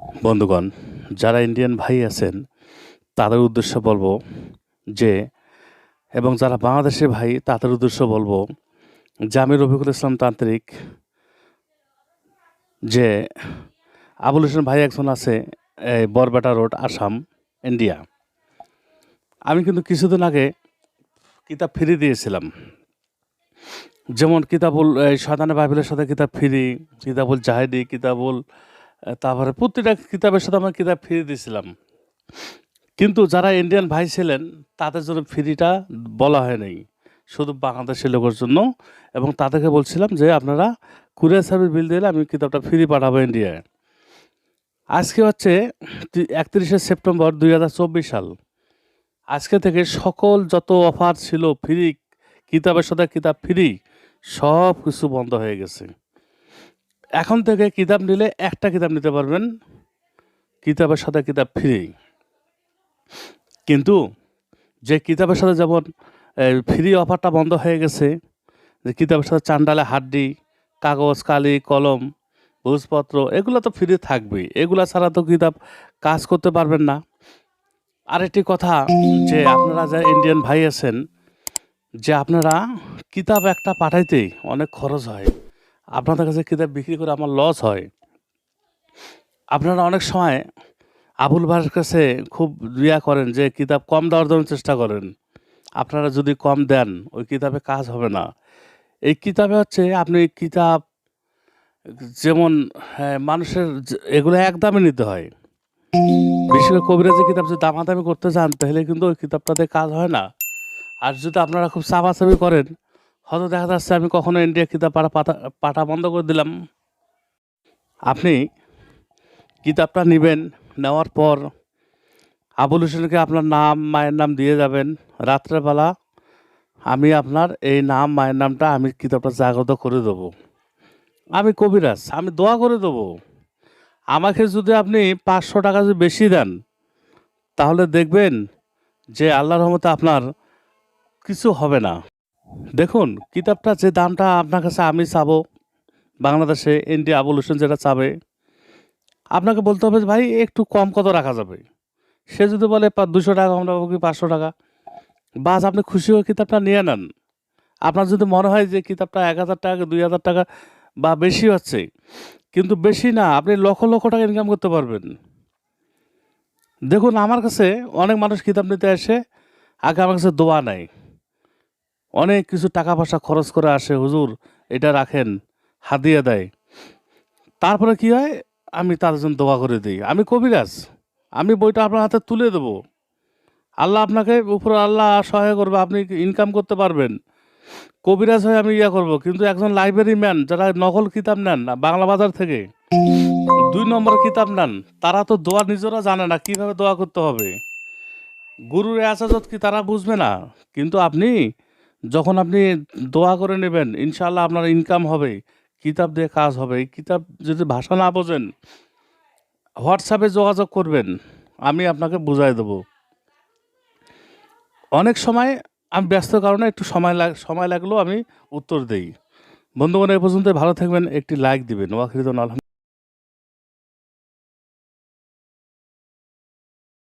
বন্ধুগণ, যারা ইন্ডিয়ান ভাই আছেন, তাদের উদ্দেশ্য বলব যে, এবং যারা বাংলাদেশি ভাই, তাদের উদ্দেশ্য বলব যে আমি রফিকুল ইসলাম তান্ত্রিক যে আবুল হোসেন ভাই একজন আছে, এই বরবেটা রোড, আসাম, ইন্ডিয়া। আমি কিন্তু কিছুদিন আগে কিতাব ফিরিয়ে দিয়েছিলাম। যেমন কিতাবুল সাধারণ বাইবেলের সাথে কিতাব ফিরি, কিতাবুল জাহেদি, কিতাবুল তারপরে প্রতিটা কিতাবের সাথে আমি কিতাব ফ্রি দিয়েছিলাম কিন্তু যারা ইন্ডিয়ান ভাই ছিলেন, তাদের জন্য ফ্রিটা বলা হয় নাই। শুধু বাংলাদেশের লোকের জন্য। এবং তাদেরকে বলছিলাম যে, আপনারা কুরিয়ার সার্ভিস বিল দিলে আমি কিতাবটা ফ্রি পাঠাবো ইন্ডিয়ায় আজকে হচ্ছে একত্রিশে সেপ্টেম্বর দুই হাজার চব্বিশ সাল। আজকে থেকে সকল যত অফার ছিল ফ্রি, কিতাবের সাথে কিতাব ফ্রি, সব কিছু বন্ধ হয়ে গেছে। এখন থেকে কিতাব নিলে একটা কিতাব নিতে পারবেন। কিতাবের সাথে কিতাব ফ্রি কিন্তু যে কিতাবের সাথে যেমন ফ্রি অফারটা বন্ধ হয়ে গেছে, যে কিতাবের সাথে চান্ডালে হাড্ডি, কাগজ, কালি, কলম, ভোজপত্র, এগুলো তো ফ্রি থাকবেই। এগুলা ছাড়া তো কিতাব কাজ করতে পারবেন না। আরেকটি কথা যে আপনারা যা ইন্ডিয়ান ভাই আছেন, যে আপনারা কিতাব একটা পাঠাইতেই অনেক খরচ হয়। আপনাদের কাছে কিতাব বিক্রি করে আমার লস হয়। আপনারা অনেক সময় আবুল ভাইয়ের কাছে খুব ইয়া করেন যে কিতাব কম দেওয়ার জন্য চেষ্টা করেন। আপনারা যদি কম দেন ওই কিতাবে কাজ হবে না। এই কিতাবে হচ্ছে আপনি কিতাব যেমন হ্যাঁ, মানুষের এগুলো একদমই নিতে হয়। বিশেষ করে কবিরাজি কিতাব যদি দামাদামি করতে চান তাহলে কিন্তু ওই কিতাবটাতে কাজ হয় না। আর যদি আপনারা খুব চাপাচাপি করেন হয়তো দেখা যাচ্ছে আমি কখনো ইন্ডিয়া কিতাব পাঠা পাঠা পাঠা বন্ধ করে দিলাম। আপনি কিতাবটা নেবেন, নেওয়ার পর আবুল হোসেনকে আপনার নাম, মায়ের নাম দিয়ে যাবেন। রাত্রেবেলা আমি আপনার এই নাম, মায়ের নামটা আমি কিতাবটা জাগ্রত করে দেবো। আমি কবিরাজ, আমি দোয়া করে দেবো। আমাকে যদি আপনি পাঁচশো টাকা যদি বেশি দেন, তাহলে দেখবেন যে আল্লাহর রহমতে আপনার কিছু হবে না। দেখুন, কিতাবটা যে দামটা আপনার কাছে আমি চাবো, বাংলাদেশে ইন্ডিয়া আবুল হোসেন যেটা চাবে, আপনাকে বলতে হবে ভাই, একটু কম কত রাখা যাবে? সে যদি বলে দুশো টাকা আমরা কি পাঁচশো টাকা? বাস, আপনি খুশি হয়ে কিতাবটা নিয়ে নেন। আপনার যদি মনে হয় যে কিতাবটা এক হাজার টাকা, দুই হাজার টাকা বা বেশি হচ্ছে, কিন্তু বেশি না, আপনি লক্ষ লক্ষ টাকা ইনকাম করতে পারবেন। দেখুন, আমার কাছে অনেক মানুষ কিতাব নিতে আসে, আগে আমার কাছে দোয়া নেয় অনেক কিছু টাকা পয়সা খরচ করে আসে, হুজুর, এটা রাখেন হাদিয়া দেয় তারপরে কি হয়? আমি তাদের জন্য দোয়া করে দিই। আমি কবিরাজ, আমি বইটা আপনার হাতে তুলে দেবো। আল্লাহ আপনাকে উপরে আল্লাহ সহায় করবে, আপনি ইনকাম করতে পারবেন। কবিরাজ হয়ে আমি ইয়া করব, কিন্তু একজন লাইব্রেরি ম্যান যারা নকল কিতাব নেন না বাংলা বাজার থেকে, দুই নম্বর কিতাব নেন, তারা তো দোয়া নিজেরা জানে না, কীভাবে দোয়া করতে হবে? গুরুর আসাজত কি তারা বুঝবে না? কিন্তু আপনি যখন আপনি দোয়া করে নেবেন ইনশাল্লাহ আপনার ইনকাম হবে, কিতাব দিয়ে কাজ হবে কিতাব যদি ভাষা না বোঝেন হোয়াটসঅ্যাপে যোগাযোগ করবেন, আমি আপনাকে বুঝাই দেবো। অনেক সময় আমি ব্যস্ত কারণে একটু সময় লাগ, সময় লাগলেও আমি উত্তর দেই। বন্ধুগণ, এ পর্যন্ত ভালো থাকবেন, একটি লাইক দিবেন। ওয়াকরিদন আলহাম